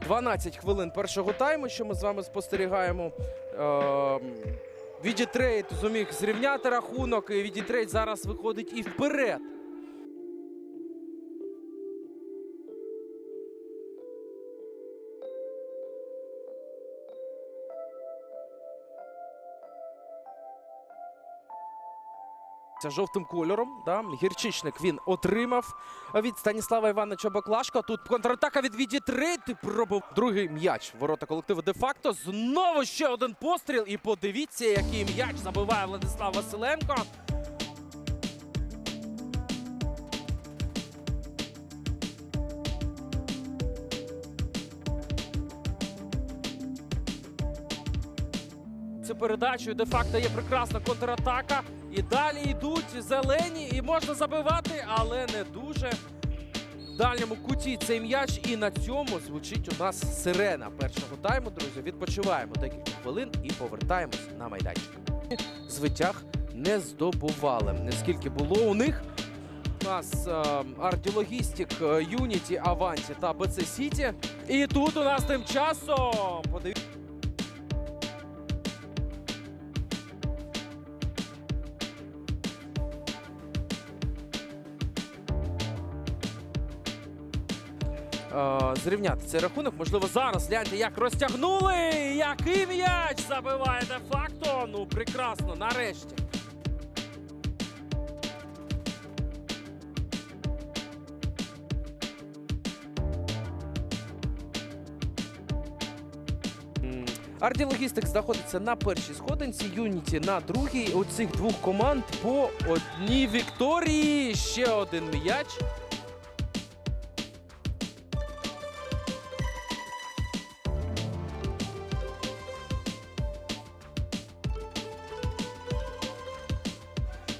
12 хвилин першого тайму, що ми з вами спостерігаємо. Е, Відітрейд зуміг зрівняти рахунок, і Відітрейд зараз виходить і вперед. Жовтим кольором. Да? Гірчичник він отримав від Станіслава Івановича Баклашко. Тут контратака від Відітрейд. І пробив другий м'яч. Ворота колективу де-факто. Знову ще один постріл. І подивіться, який м'яч забиває Владислав Василенко. Цю передачу де-факто є прекрасна контратака. І далі йдуть зелені, і можна забивати, але не дуже. В дальньому куті цей м'яч, і на цьому звучить у нас сирена першого тайму. Друзі, відпочиваємо декілька хвилин і повертаємось на майданчик. Звитяг не здобували. Наскільки було у них. У нас Артілогістік, Юніті, Аванті та БЦ Сіті. І тут у нас тим часом. Подивіться. Зрівняти цей рахунок. Можливо, зараз гляньте, як розтягнули. Який м'яч забиває де-факто. Ну, прекрасно, нарешті. М, Арді Логістик знаходиться на першій сходинці, Юніті на другій. У цих двох команд по одній вікторії. Ще один м'яч.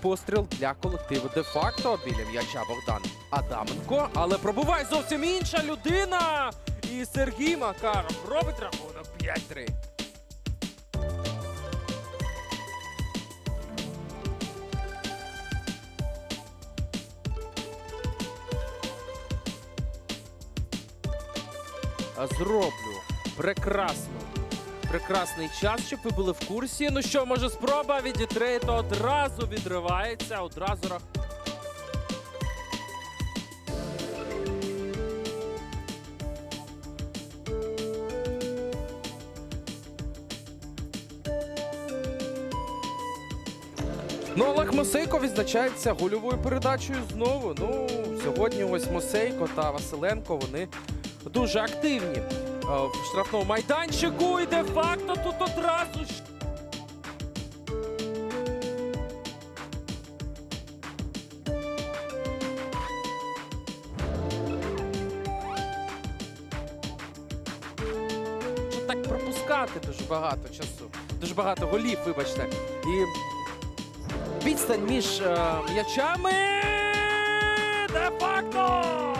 Постріл для колективу де-факто біля м'яча Богдан Адаменко. Але пробуває зовсім інша людина. І Сергій Макаров робить рахунок 5-3. Зроблю прекрасно. Прекрасний час, щоб ви були в курсі. Ну що, може, спроба від Дітрейта одразу відривається, одразу рах. Ну, Олег Мосейко відзначається гольовою передачею знову. Ну, сьогодні ось Мосейко та Василенко вони дуже активні в штрафному майданчику. І де-факто тут одразу ж. Так пропускати дуже багато часу. Дуже багато голів, вибачте. І відстань між е, м'ячами. Де-факто!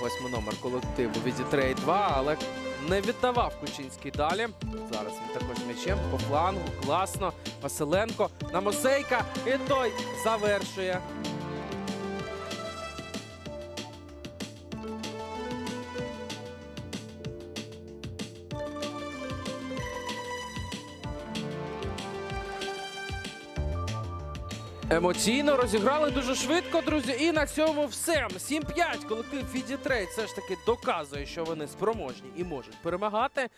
Восьмий номер колективу Відітрей 2, але не віддавав Кучинський далі. Зараз він також м'ячем по флангу. Класно. Василенко на Мосейка. І той завершує. Емоційно розіграли дуже швидко, друзі. І на цьому все. 7-5. Колектив Фідітрей все ж таки доказує, що вони спроможні і можуть перемагати.